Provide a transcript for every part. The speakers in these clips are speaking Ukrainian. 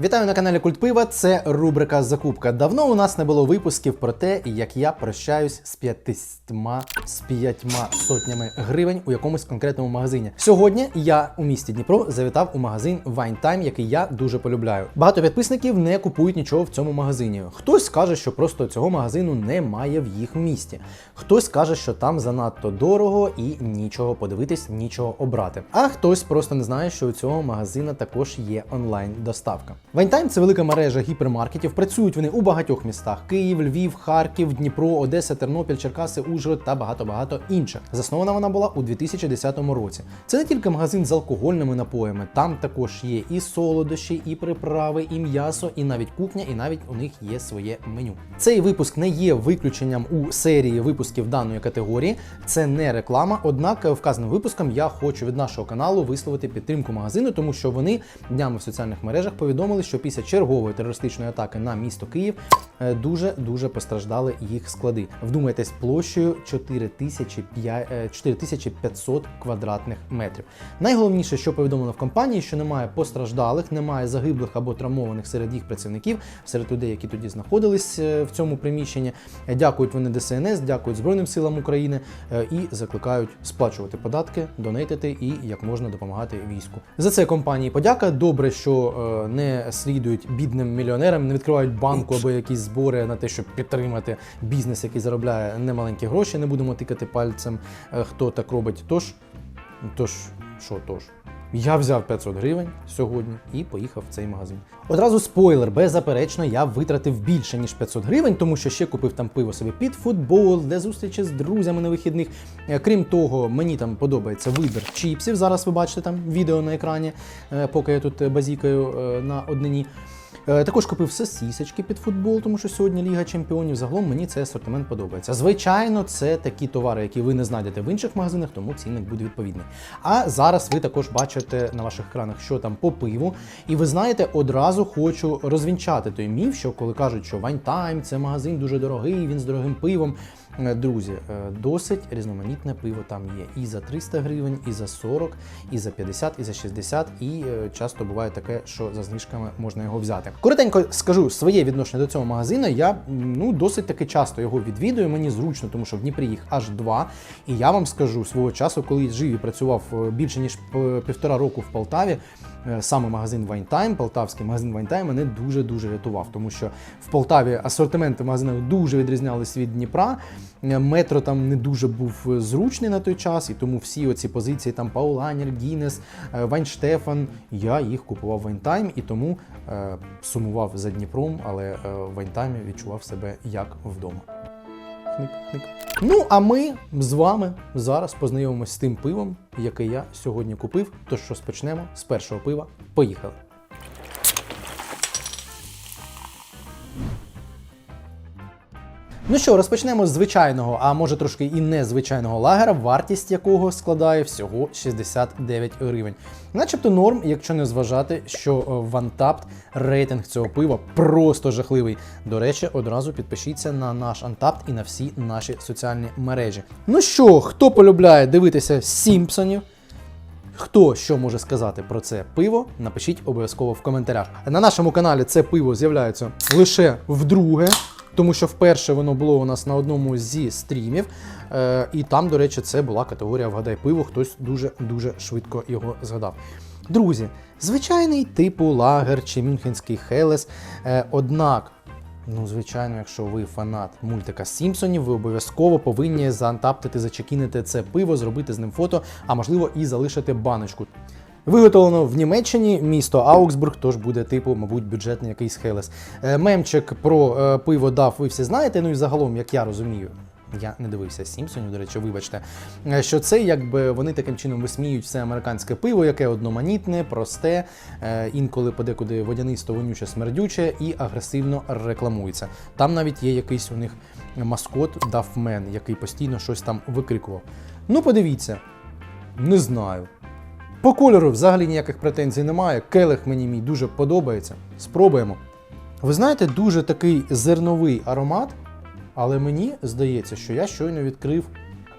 Вітаю на каналі Культ Пива. Це рубрика Закупка. Давно у нас не було випусків про те, як я прощаюсь з п'ятистма з п'ятьма сотнями гривень у якомусь конкретному магазині. Сьогодні я у місті Дніпро завітав у магазин Wine Time, який я дуже полюбляю. Багато підписників не купують нічого в цьому магазині. Хтось каже, що просто цього магазину немає в їх місті. Хтось каже, що там занадто дорого і нічого подивитись, нічого обрати. А хтось просто не знає, що у цього магазина також є онлайн-доставка. Вайнтайм це велика мережа гіпермаркетів. Працюють вони у багатьох містах: Київ, Львів, Харків, Дніпро, Одеса, Тернопіль, Черкаси, Ужгород та багато-багато інших. Заснована вона була у 2010 році. Це не тільки магазин з алкогольними напоями, там також є і солодощі, і приправи, і м'ясо, і навіть кухня, і навіть у них є своє меню. Цей випуск не є виключенням у серії випусків даної категорії. Це не реклама. Однак вказаним випуском я хочу від нашого каналу висловити підтримку магазину, тому що вони днями в соціальних мережах повідомили, що після чергової терористичної атаки на місто Київ дуже дуже постраждали їх склади. Вдумайтесь, площею 4500 е, 4500 квадратних метрів. Найголовніше, що повідомлено в компанії, що немає постраждалих, немає загиблих або травмованих серед їх працівників, серед людей, які тоді знаходились е, в цьому приміщенні. Е, Дякують вони ДСНС, дякують Збройним силам України і закликають сплачувати податки, донейтити і як можна допомагати війську. За це компанії подяка. Добре, що не слідують бідним мільйонерам, не відкривають банку або якісь збори на те, щоб підтримати бізнес, який заробляє немаленькі гроші. Не будемо тикати пальцем, е, хто так робить. Тож, тож, що тож? Я взяв 500 гривень сьогодні і поїхав в цей магазин. Одразу спойлер, беззаперечно, я витратив більше ніж 500 гривень, тому що ще купив там пиво собі під футбол, для зустрічі з друзями на вихідних. Е, Крім того, мені там подобається вибір чіпсів. Зараз ви бачите там відео на екрані, е, поки я тут е, базікаю на однині. Е, Також купив сосісочки під футбол, тому що сьогодні Ліга Чемпіонів. Загалом мені цей асортимент подобається. Звичайно, це такі товари, які ви не знайдете в інших магазинах, тому цінник буде відповідний. А зараз ви також бачите на ваших екранах, що там по пиву. І ви знаєте, одразу хочу розвінчати той міф, що коли кажуть, що Time – це магазин дуже дорогий, він з дорогим пивом. Е, Друзі, е, досить різноманітне пиво там є і за 300 гривень, і за 40, і за 50, і за 60, і часто буває таке, що за знижками можна його взяти. Коротенько скажу своє відношення до цього магазину. Я ну досить таки часто його відвідую. Мені зручно, тому що в Дніпрі їх аж два. І я вам скажу свого часу, коли жив і працював е, більше ніж півтора року в Полтаві. Е, Саме магазин Time, полтавський магазин Time мене дуже дуже рятував, тому що в Полтаві асортименти в магазинах дуже відрізнялись від Дніпра. Е, Метро там не дуже був зручний на той час, і тому всі оці позиції там Пауланер, Гіннес, е, Вайнштефан, я їх купував в Вайнтайм і тому е, сумував за Дніпром, але в Вайнтаймі відчував себе як вдома. Хник, хник. Ну, а ми з вами зараз познайомимось з тим пивом, яке я сьогодні купив. Тож розпочнемо з першого пива. Поїхали. Ну що, розпочнемо з звичайного, а може трошки і незвичайного лагера, вартість якого складає всього 69 гривень. Начебто норм, якщо не зважати, що е, в Untapped рейтинг цього пива просто жахливий. До речі, одразу підпишіться на наш Untapped і на всі наші соціальні мережі. Ну що, хто полюбляє дивитися Сімпсонів? Хто що може сказати про це пиво, напишіть обов'язково в коментарях. На нашому каналі це пиво з'являється лише вдруге, тому що вперше воно було у нас на одному зі стрімів. Е, і там, до речі, це була категорія Вгадай пиво, хтось дуже-дуже швидко його згадав. Друзі, звичайний типу лагер чи мюнхенський хелес. Е, однак Ну, звичайно, якщо ви фанат мультика Сімпсонів, ви обов'язково повинні заантаптити, зачекінити це пиво, зробити з ним фото, а можливо і залишити баночку. Виготовлено в Німеччині, місто Аугсбург, тож буде типу, мабуть, бюджетний якийсь Хелес. Е, Мемчик про е, пиво дав, ви всі знаєте. Ну і загалом, як я розумію, я не дивився Сімпсонів, до речі, вибачте, е, що це якби вони таким чином висміють все американське пиво, яке одноманітне, просте, е, інколи подекуди водянисто, вонюче, смердюче і агресивно рекламується. Там навіть є якийсь у них маскот Дафмен, який постійно щось там викрикував. Ну, подивіться, не знаю. По кольору взагалі ніяких претензій немає. Келих мені мій дуже подобається. Спробуємо. Ви знаєте, дуже такий зерновий аромат, але мені здається, що я щойно відкрив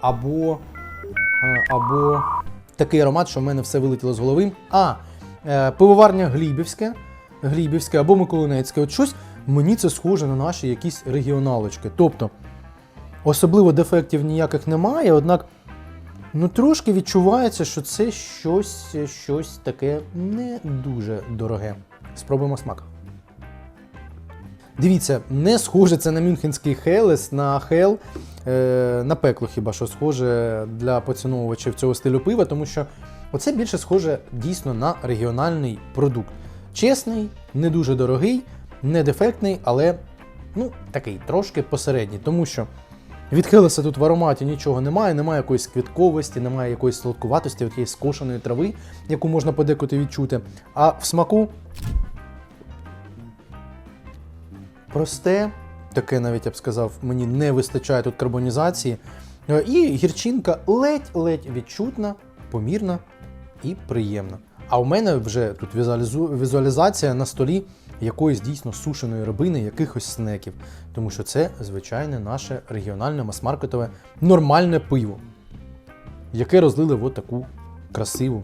або, е, або такий аромат, що в мене все вилетіло з голови. А, е, пивоварня Глібівське. Глібівське або Миколинецьке. От щось мені це схоже на наші якісь регіоналочки. Тобто, особливо дефектів ніяких немає, однак ну, трошки відчувається, що це щось, щось таке не дуже дороге. Спробуємо смак. Дивіться, не схоже це на мюнхенський Хелес, на Хел, е, на пекло хіба що схоже для поціновувачів цього стилю пива, тому що оце більше схоже дійсно на регіональний продукт. Чесний, не дуже дорогий, не дефектний, але ну, такий трошки посередній. Тому що від Хелеса тут в ароматі нічого немає, немає якоїсь квітковості, немає якоїсь сладкуватості, от є скошеної трави, яку можна подекуди відчути. А в смаку просте, таке навіть я б сказав, мені не вистачає тут карбонізації. Е, І гірчинка ледь-ледь відчутна, помірна і приємна. А у мене вже тут візуалізація на столі якоїсь дійсно сушеної рибини, якихось снеків. Тому що це звичайне наше регіональне мас-маркетове нормальне пиво, яке розлили в таку красиву,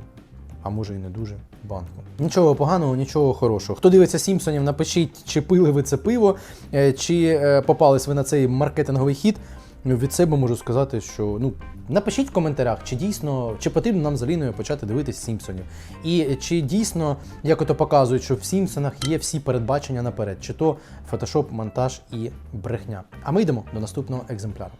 а може і не дуже банку. Нічого поганого, нічого хорошого. Хто дивиться Сімпсонів, напишіть, чи пили ви це пиво, е, чи е, попались ви на цей маркетинговий хід. Ну, Від себе можу сказати, що ну напишіть в коментарях, чи дійсно чи потрібно нам з Аліною почати дивитись Сімпсонів. І чи дійсно, як ото показують, що в Сімпсонах є всі передбачення наперед, чи то фотошоп, монтаж і брехня. А ми йдемо до наступного екземпляру.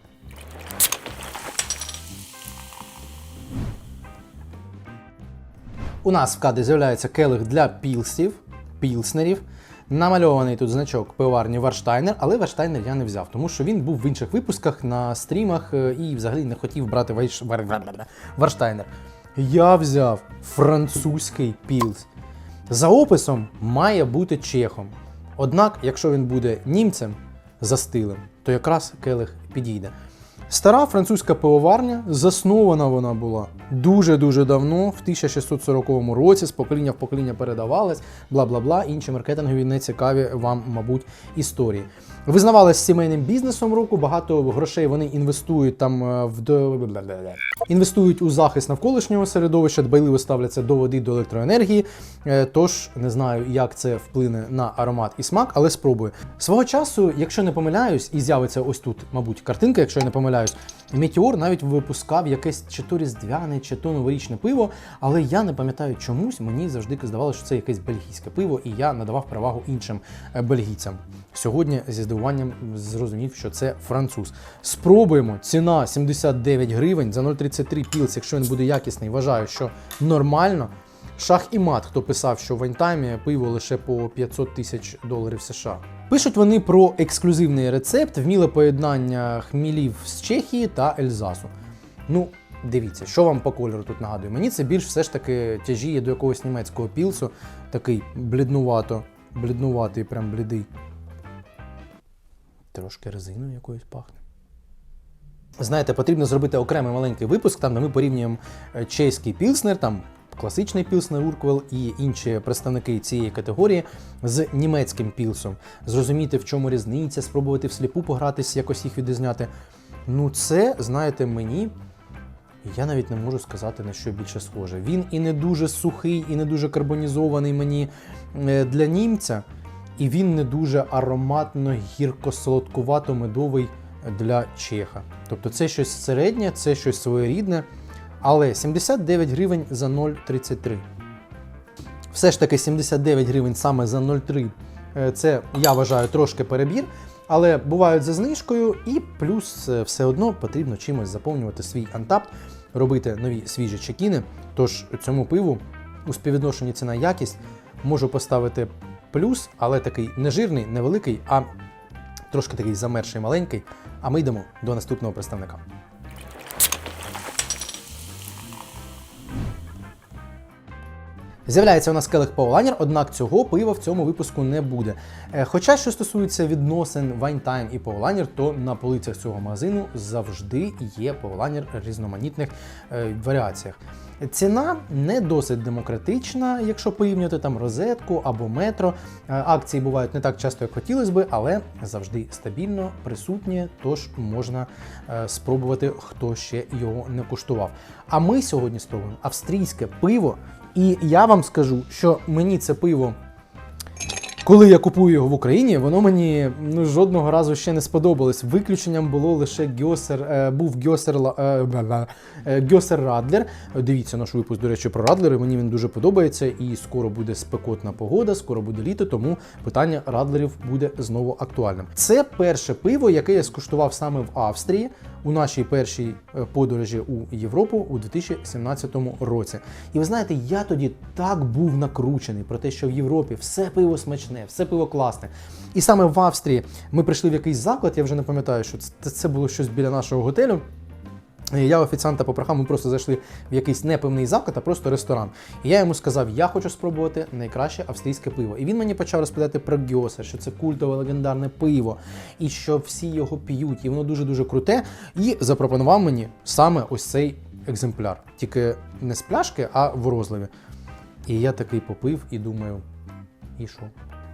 У нас в кадрі з'являється келих для пілсів, пілснерів. Намальований тут значок пиварні Варштайнер, але Варштайнер я не взяв, тому що він був в інших випусках на стрімах е, і взагалі не хотів брати вайш... Вар... Вар- Варштайнер. Я взяв французький пілс. За описом має бути чехом. Однак, якщо він буде німцем за стилем, то якраз келих підійде. Стара французька пивоварня, заснована вона була дуже-дуже давно, в 1640 році, з покоління в покоління передавалась, бла бла бла. Інші маркетингові не цікаві вам, мабуть, історії. Визнавалась сімейним бізнесом року, багато грошей вони інвестують там е, в. Інвестують у захист навколишнього середовища, дбайливо ставляться до води, до електроенергії. Е, Тож не знаю, як це вплине на аромат і смак, але спробую. Свого часу, якщо не помиляюсь, і з'явиться ось тут, мабуть, картинка, якщо я не помиляюсь, Метеор навіть випускав якесь чи то різдвяне, чи то новорічне пиво, але я не пам'ятаю чомусь, мені завжди здавалося, що це якесь бельгійське пиво, і я надавав перевагу іншим е, бельгійцям. Сьогодні зі здивуванням зрозумів, що це француз. Спробуємо. Ціна 79 гривень за 0,33 пілс, якщо він буде якісний, вважаю, що нормально. Шах і мат, хто писав, що в вайнтаймі пиво лише по 500 тисяч доларів США. Пишуть вони про ексклюзивний рецепт, вміле поєднання хмілів з Чехії та Ельзасу. Ну, дивіться, що вам по кольору тут нагадує. Мені це більш все ж таки тяжіє до якогось німецького пілсу, такий бліднувато, бліднуватий, прям блідий. Трошки резиною якоюсь пахне. Знаєте, потрібно зробити окремий маленький випуск, там де ми порівнюємо е, чеський пілснер, там класичний пілснер Урквел і інші представники цієї категорії з німецьким пілсом. Зрозуміти, в чому різниця, спробувати всліпу погратись, якось їх відрізняти. Ну, це, знаєте, мені. Я навіть не можу сказати на що більше схоже. Він і не дуже сухий, і не дуже карбонізований мені е, для німця, і він не дуже ароматно гірко-солодкувато-медовий для чеха. Тобто це щось середнє, це щось своєрідне, але 79 гривень за 0,33. Все ж таки 79 гривень саме за 0,3. е, Це я вважаю трошки перебір, але бувають за знижкою, і плюс е, все одно потрібно чимось заповнювати свій антап, робити нові свіжі чекіни. Тож цьому пиву у співвідношенні ціна якість можу поставити плюс, але такий не жирний, невеликий, а трошки такий замерший маленький. А ми йдемо до наступного представника. З'являється у нас келих Паулайнер, однак цього пива в цьому випуску не буде. Е, Хоча, що стосується відносин Вайнтайм і Паулайнер, то на полицях цього магазину завжди є Паулайнер в різноманітних е, варіаціях. Ціна не досить демократична, якщо порівнювати там розетку або метро. Е, Акції бувають не так часто, як хотілося би, але завжди стабільно присутні, тож можна спробувати, хто ще його не куштував. А ми сьогодні спробуємо австрійське пиво. І я вам скажу, що мені це пиво Коли я купую його в Україні, воно мені ну, жодного разу ще не сподобалось. Виключенням було лише Гьосер, е, був Гьосер, е, е, Гьосер Радлер. Дивіться наш випуск, до речі, про Радлери. Мені він дуже подобається. І скоро буде спекотна погода, скоро буде літо, тому питання Радлерів буде знову актуальним. Це перше пиво, яке я скуштував саме в Австрії у нашій першій подорожі у Європу у 2017 році. І ви знаєте, я тоді так був накручений про те, що в Європі все пиво смачне, все пиво класне. І саме в Австрії ми прийшли в якийсь заклад, я вже не пам'ятаю, що це, це було щось біля нашого готелю. Я офіціанта попрохав, ми просто зайшли в якийсь непевний заклад, а просто ресторан. І я йому сказав, я хочу спробувати найкраще австрійське пиво. І він мені почав розповідати про Гьоса, що це культове легендарне пиво, і що всі його п'ють, і воно дуже-дуже круте. І запропонував мені саме ось цей екземпляр. Тільки не з пляшки, а в розливі. І я такий попив і думаю, і що?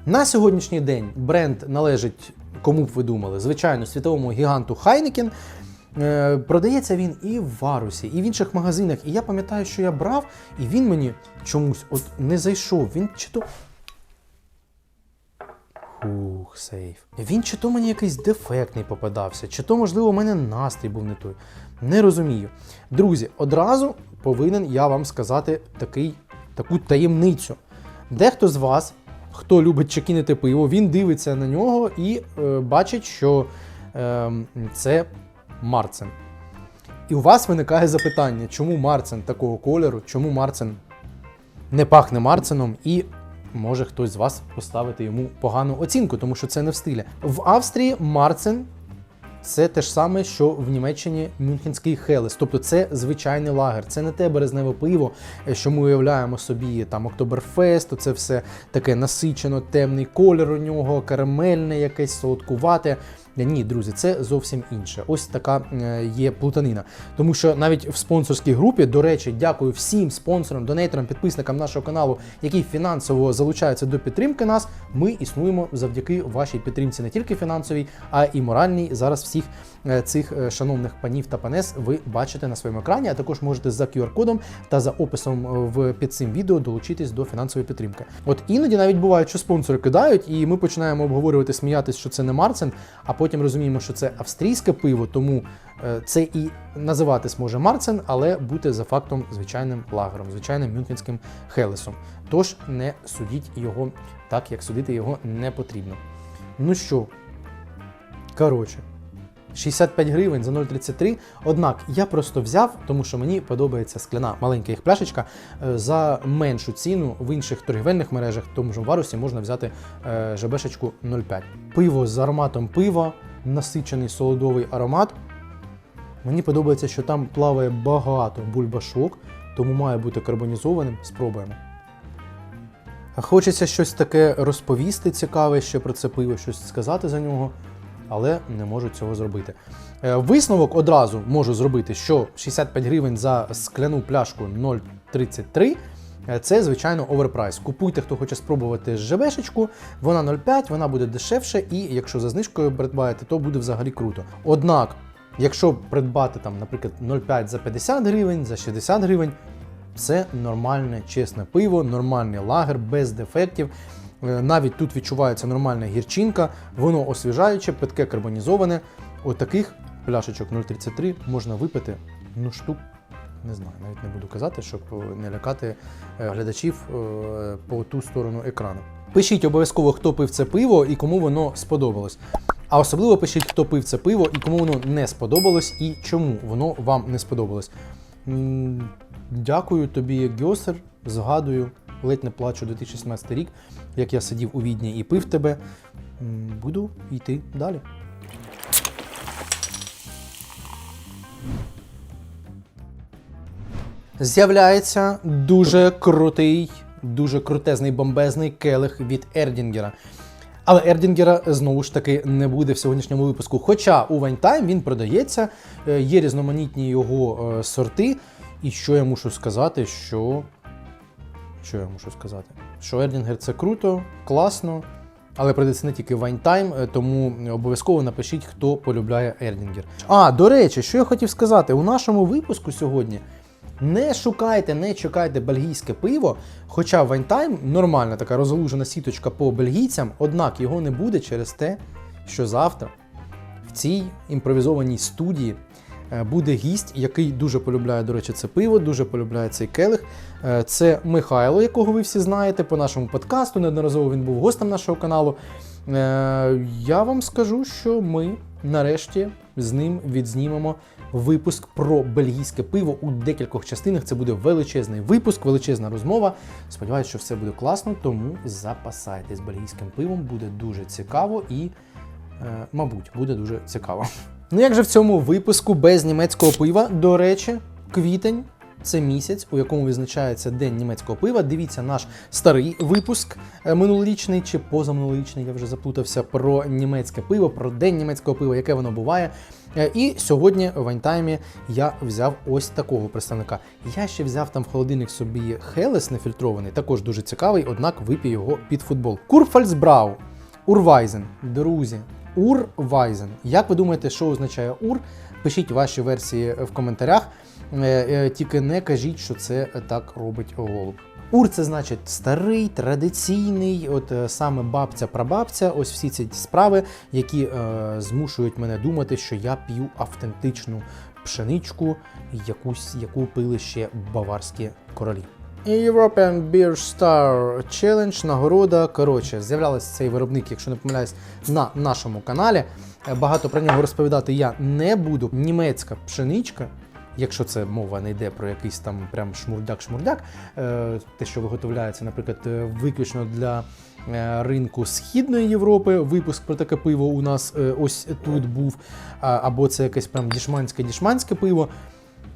На сьогоднішній день бренд належить, кому б ви думали, звичайно, світовому гіганту. Е, Продається він і в Варусі, і в інших магазинах. І я пам'ятаю, що я брав, і він мені чомусь от не зайшов. Він чи то. Ух, сейф. Він чи то мені якийсь дефектний попадався, чи то, можливо, у мене настрій був не той. Не розумію. Друзі, одразу повинен я вам сказати такий, таку таємницю. Дехто з вас, хто любить чекінити пиво, він дивиться на нього і е, бачить, що е, це Марцен. І у вас виникає запитання, чому Марцен такого кольору, чому Марцен не пахне Марценом, і може хтось з вас поставити йому погану оцінку, тому що це не в стилі. В Австрії Марцен це те ж саме, що в Німеччині Мюнхенський Хелес. Тобто це звичайний лагер, це не те березневе пиво, е, що ми уявляємо собі там Октоберфест, це все таке насичено, темний колір у нього, карамельне, якесь солодкувате. Ні, друзі, це зовсім інше. Ось така е, є плутанина. Тому що навіть в спонсорській групі, до речі, дякую всім спонсорам, донейтерам, підписникам нашого каналу, які фінансово залучаються до підтримки нас. Ми існуємо завдяки вашій підтримці не тільки фінансовій, а і моральній. Зараз всіх е, цих е, шановних панів та панес ви бачите на своєму екрані. А також можете за QR-кодом та за описом е, в під цим відео долучитись до фінансової підтримки. От іноді навіть буває, що спонсори кидають, і ми починаємо обговорювати, сміятись, що це не Марцен, а потім розуміємо, що це австрійське пиво, тому е, це і називатись може Марцен, але бути за фактом звичайним лагером, звичайним мюнхенським хелесом. Тож не судіть його так, як судити його не потрібно. Ну що, коротше. 65 гривень за 0,33. Однак я просто взяв, тому що мені подобається скляна маленька їх пляшечка е, за меншу ціну в інших торгівельних мережах, тому що в варусі можна взяти е, жабешечку 0,5. Пиво з ароматом пива, насичений солодовий аромат. Мені подобається, що там плаває багато бульбашок, тому має бути карбонізованим. Спробуємо. Хочеться щось таке розповісти цікаве ще про це пиво, щось сказати за нього, але не можу цього зробити. Е, Висновок одразу можу зробити, що 65 гривень за скляну пляшку 0,33 е, це, звичайно, оверпрайс. Купуйте, хто хоче спробувати ЖБшечку, вона 0,5, вона буде дешевше, і якщо за знижкою придбаєте, то буде взагалі круто. Однак, якщо придбати, там, наприклад, 0,5 за 50 гривень, за 60 гривень, це нормальне, чесне пиво, нормальний лагер, без дефектів. Е, Навіть тут відчувається нормальна гірчинка, воно освіжаюче, питке карбонізоване. Отаких пляшечок 0,33 можна випити ну штук. Не знаю, навіть не буду казати, щоб е, не лякати е, глядачів по ту сторону екрану. Пишіть обов'язково, хто пив це пиво і кому воно сподобалось. А особливо пишіть, хто пив це пиво і кому воно не сподобалось, і чому воно вам не сподобалось. Дякую тобі, Гьосер. Згадую, ледь не плачу 2017 рік, як я сидів у відні і пив тебе. Буду йти далі. З'являється дуже крутий, дуже крутезний бомбезний келих від Ердінгера. Але Ердінгера знову ж таки не буде в сьогоднішньому випуску. Хоча у Вайнтайм він продається, е, є різноманітні його е, сорти. І що я мушу сказати, що. Що я мушу сказати? Що Ердінгер це круто, класно, але продається не тільки Вайнтайм, е, тому обов'язково напишіть, хто полюбляє Ердінгер. А, до речі, що я хотів сказати, у нашому випуску сьогодні Не шукайте, не чекайте бельгійське пиво. Хоча Вайнтайм нормальна така розгалужена сіточка по бельгійцям, однак його не буде через те, що завтра в цій імпровізованій студії буде гість, який дуже полюбляє, до речі, це пиво, дуже полюбляє цей келих. Е, Це Михайло, якого ви всі знаєте по нашому подкасту. Неодноразово він був гостем нашого каналу. Е, Я вам скажу, що ми нарешті з ним відзнімемо випуск про бельгійське пиво у декількох частинах. Це буде величезний випуск, величезна розмова. Сподіваюсь, що все буде класно, тому запасайтесь бельгійським пивом, буде дуже цікаво і, е, мабуть, буде дуже цікаво. Ну як же в цьому випуску без німецького пива, до речі, квітень. Це місяць, у якому відзначається День німецького пива. Дивіться наш старий випуск е, минулорічний чи позаминулорічний, я вже заплутався про німецьке пиво, про день німецького пива, яке воно буває. Е, І сьогодні в Вайнтаймі я взяв ось такого представника. Я ще взяв там в холодильник собі Хелес нефільтрований, також дуже цікавий, однак вип'ю його під футбол. Курфальцбрау, Урвайзен, друзі. Урвайзен. Як ви думаєте, що означає ур? Пишіть ваші версії в коментарях. Е, е, Тільки не кажіть, що це так робить голуб. Ур це значить старий, традиційний, от е, саме бабця-прабабця, ось всі ці справи, які е, змушують мене думати, що я п'ю автентичну пшеничку, якусь, яку пили ще баварські королі. European Beer Star Challenge, нагорода. Коротше, з'являвся цей виробник, якщо не помиляюсь, на нашому каналі. Е, Багато про нього розповідати я не буду. Німецька пшеничка, якщо це мова не йде про якийсь там прям шмурдяк-шмурдяк, е, те, що виготовляється, наприклад, е, виключно для ринку Східної Європи. Випуск про таке пиво у нас ось тут був. Або це якесь прям дішманське-дішманське пиво.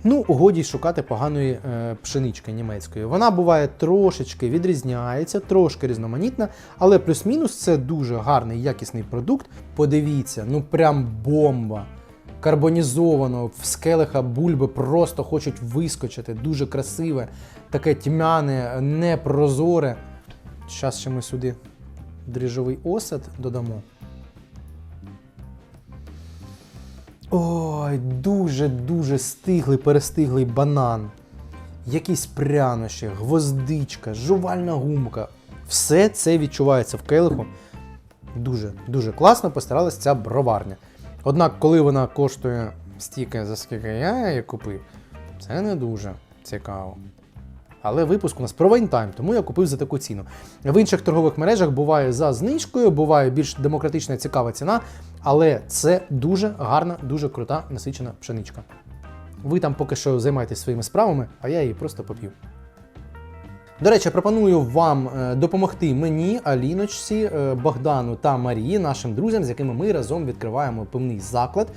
Ну, годі шукати поганої е, пшенички німецької. Вона буває трошечки відрізняється, трошки різноманітна, але плюс-мінус це дуже гарний якісний продукт. Подивіться, ну прям бомба. Карбонізовано, в скелиха бульби просто хочуть вискочити. Дуже красиве, таке тьмяне, непрозоре. Зараз ще ми сюди дріжджовий осад додамо. Ой, дуже-дуже стиглий, перестиглий банан. Якісь прянощі, гвоздичка, жувальна гумка. Все це відчувається в келиху. Дуже, дуже класно постаралась ця броварня. Однак, коли вона коштує стільки, за скільки я її купив, це не дуже цікаво. Але випуск у нас про Вайнтайм, тому я купив за таку ціну. В інших торгових мережах буває за знижкою, буває більш демократична цікава ціна, але це дуже гарна, дуже крута насичена пшеничка. Ви там поки що займайтесь своїми справами, а я її просто поп'ю. До речі, пропоную вам е, допомогти мені, Аліночці, е, Богдану та Марії, нашим друзям, з якими ми разом відкриваємо певний заклад.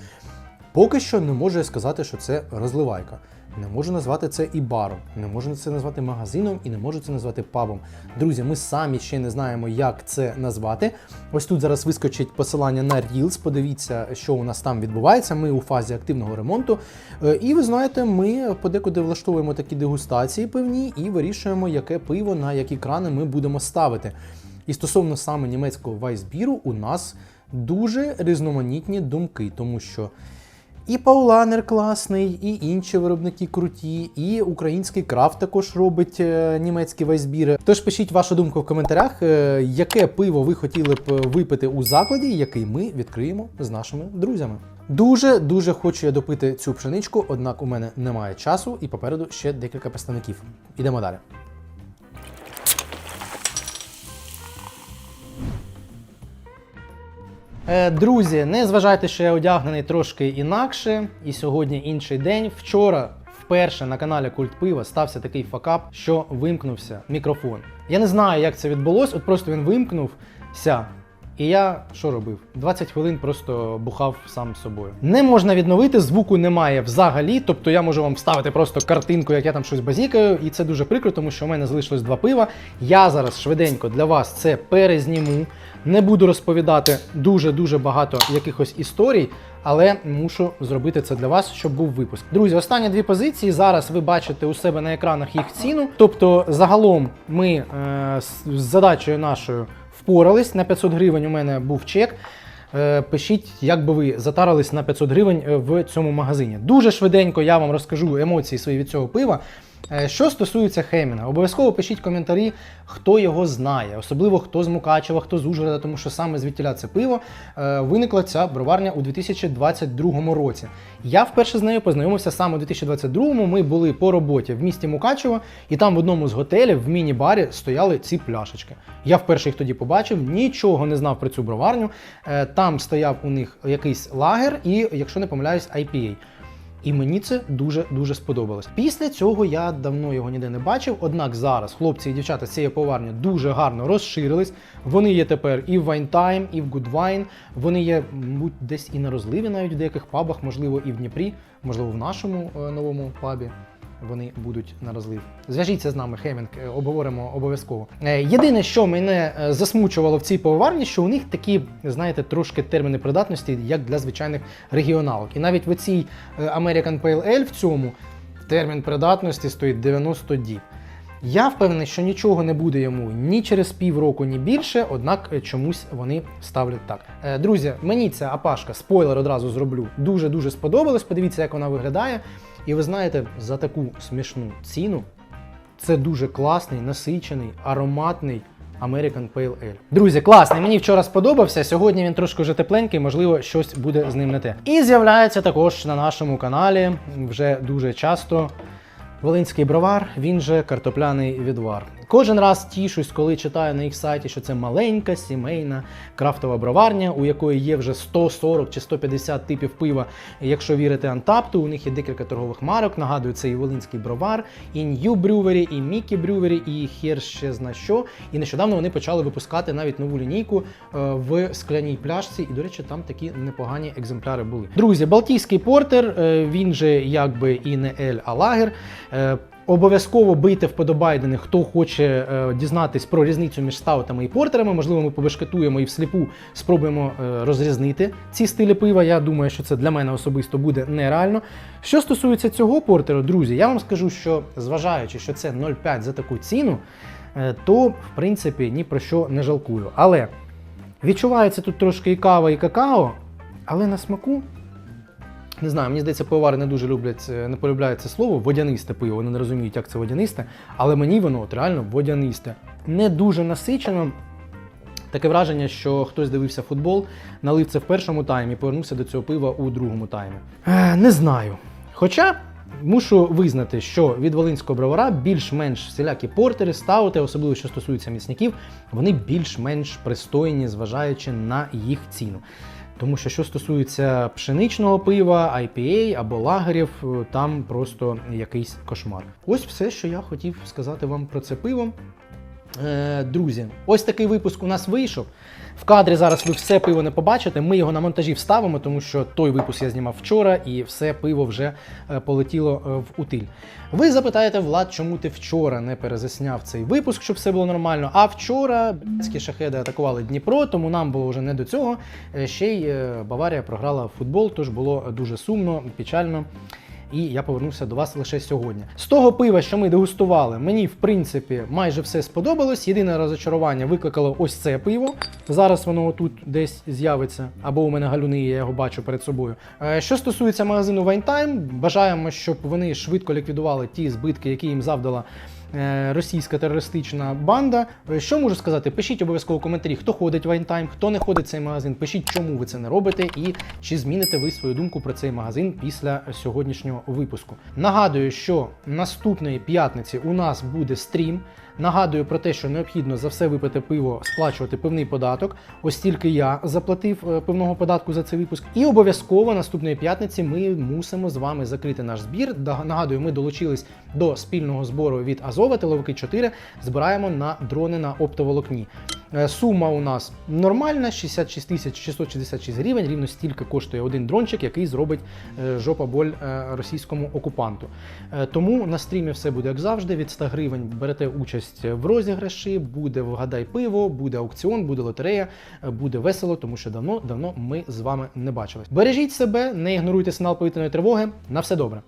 Поки що не можу сказати, що це розливайка. Не можу назвати це і баром, не можу це назвати магазином і не можу це назвати пабом. Друзі, ми самі ще не знаємо, як це назвати. Ось тут зараз вискочить посилання на Reels. Подивіться, що у нас там відбувається. Ми у фазі активного ремонту. Е, І ви знаєте, ми подекуди влаштовуємо такі дегустації певні і вирішуємо, яке пиво на які крани ми будемо ставити. І стосовно саме німецького вайсбіру, у нас дуже різноманітні думки, тому що. І Пауланер класний, і інші виробники круті, і український крафт також робить е, німецькі вайсбіри. Тож пишіть вашу думку в коментарях, е, яке пиво ви хотіли б випити у закладі, який ми відкриємо з нашими друзями. Дуже дуже хочу я допити цю пшеничку, однак у мене немає часу, і попереду ще декілька представників. Ідемо далі. Друзі, не зважайте, що я одягнений трошки інакше, і сьогодні інший день. Вчора вперше на каналі Культ Пива стався такий факап, що вимкнувся мікрофон. Я не знаю, як це відбулось, от просто він вимкнувся. І я що робив? 20 хвилин просто бухав сам собою. Не можна відновити, звуку немає взагалі. Тобто я можу вам вставити просто картинку, як я там щось базікаю, і це дуже прикро, тому що у мене залишилось два пива. Я зараз швиденько для вас це перезніму. Не буду розповідати дуже-дуже багато якихось історій, але мушу зробити це для вас, щоб був випуск. Друзі, останні дві позиції. Зараз ви бачите у себе на екранах їх ціну. Тобто, загалом ми е, з задачею нашою впорались. На 500 гривень у мене був чек. Е, Пишіть, як би ви затарились на 500 гривень е, в цьому магазині. Дуже швиденько я вам розкажу емоції свої від цього пива. Е, Що стосується Хемінга, обов'язково пишіть коментарі, хто його знає, особливо хто з Мукачева, хто з Ужгорода, тому що саме звідтіля це пиво е, виникла ця броварня у 2022 році. Я вперше з нею познайомився саме у 2022-му. Ми були по роботі в місті Мукачево, і там в одному з готелів в міні-барі стояли ці пляшечки. Я вперше їх тоді побачив, нічого не знав про цю броварню. Е, Там стояв у них якийсь лагер, і, якщо не помиляюсь, IPA. І мені це дуже дуже сподобалось. Після цього я давно його ніде не бачив. Однак зараз хлопці і дівчата цієї поварні дуже гарно розширились. Вони є тепер і в Time, і в Wine. Вони є, мабуть, десь і на розливі, навіть в деяких пабах, можливо, і в Дніпрі, можливо, в нашому е, новому пабі. Вони будуть на розлив. Зв'яжіться з нами, Хемінг, е, обговоримо обов'язково. Е, Єдине, що мене е, засмучувало в цій поварні, що у них такі, знаєте, трошки терміни придатності, як для звичайних регіоналок. І навіть в цій American Pale Ale в цьому термін придатності стоїть 90 діб. Я впевнений, що нічого не буде йому ні через півроку, ні більше, однак чомусь вони ставлять так. Друзі, мені ця апашка, спойлер одразу зроблю, дуже-дуже сподобалась. Подивіться, як вона виглядає. І ви знаєте, за таку смішну ціну це дуже класний, насичений, ароматний American Pale Ale. Друзі, класний. Мені вчора сподобався. Сьогодні він трошки вже тепленький, можливо, щось буде з ним не те. І з'являється також на нашому каналі вже дуже часто. Волинський бровар, він же картопляний відвар. Кожен раз тішусь, коли читаю на їх сайті, що це маленька сімейна крафтова броварня, у якої є вже 140 чи 150 типів пива. Якщо вірити Антапту, у них є декілька торгових марок. Нагадую, це і Волинський бровар, і New Brewery, і Mickey Brewery, і хер ще зна що. І нещодавно вони почали випускати навіть нову лінійку е, в скляній пляшці. І, до речі, там такі непогані екземпляри були. Друзі, Балтійський портер, е, він же якби і не ель, а лагер. Обов'язково бийте вподобайдени, хто хоче е, дізнатись про різницю між стаутами і портерами. Можливо, ми побешкетуємо і всліпу спробуємо е, розрізнити ці стилі пива. Я думаю, що це для мене особисто буде нереально. Що стосується цього портеру, друзі, я вам скажу, що зважаючи, що це 0,5 за таку ціну, е, то в принципі ні про що не жалкую. Але відчувається тут трошки і кава, і какао, але на смаку не знаю, мені здається, пивовари не дуже люблять, е, не полюбляють це слово водянисте пиво. Вони не розуміють, як це водянисте, але мені воно от реально водянисте. Не дуже насичено. Таке враження, що хтось дивився футбол, налив це в першому таймі повернувся до цього пива у другому таймі. Е, не знаю. Хоча мушу визнати, що від волинського бровара більш-менш всілякі портери, стаути, особливо що стосується міцників, вони більш-менш пристойні, зважаючи на їх ціну. Тому що що стосується пшеничного пива, IPA або лагерів, е, там просто якийсь кошмар. Ось все, що я хотів сказати вам про це пиво. Е, Друзі, ось такий випуск у нас вийшов. В кадрі зараз ви все пиво не побачите. Ми його на монтажі вставимо, тому що той випуск я знімав вчора, і все пиво вже е, полетіло е, в утиль. Ви запитаєте, Влад, чому ти вчора не перезасняв цей випуск, щоб все було нормально. А вчора б***ські шахеди атакували Дніпро, тому нам було вже не до цього. Ще й Баварія програла в футбол, тож було дуже сумно, печально і я повернувся до вас лише сьогодні. З того пива, що ми дегустували, мені в принципі майже все сподобалось. Єдине розочарування викликало ось це пиво. Зараз воно тут десь з'явиться, або у мене галюни, я його бачу перед собою. Е, Що стосується магазину Вайнтайм, бажаємо, щоб вони швидко ліквідували ті збитки, які їм завдала. Е, Російська терористична банда. Е, Що можу сказати? Пишіть обов'язково коментарі, хто ходить в Вайнтайм, хто не ходить в цей магазин. Пишіть, чому ви це не робите, і чи зміните ви свою думку про цей магазин після сьогоднішнього випуску. Нагадую, що наступної п'ятниці у нас буде стрім. Нагадую про те, що необхідно за все випити пиво сплачувати пивний податок. Ось тільки я заплатив е, пивного податку за цей випуск. І обов'язково наступної п'ятниці ми мусимо з вами закрити наш збір. Нагадую, ми долучились до спільного збору від Азова, Тиловики 4. Збираємо на дрони на оптоволокні. Е, Сума у нас нормальна, 66 тисяч 666 гривень. Рівно стільки коштує один дрончик, який зробить е, жопа боль російському окупанту. Тому на стрімі все буде як завжди. Від 100 гривень берете участь в розіграші, буде вгадай пиво, буде аукціон, буде лотерея, е, буде весело, тому що давно давно ми з вами не бачились. Бережіть себе, не ігноруйте сигнал повітряної тривоги. На все добре.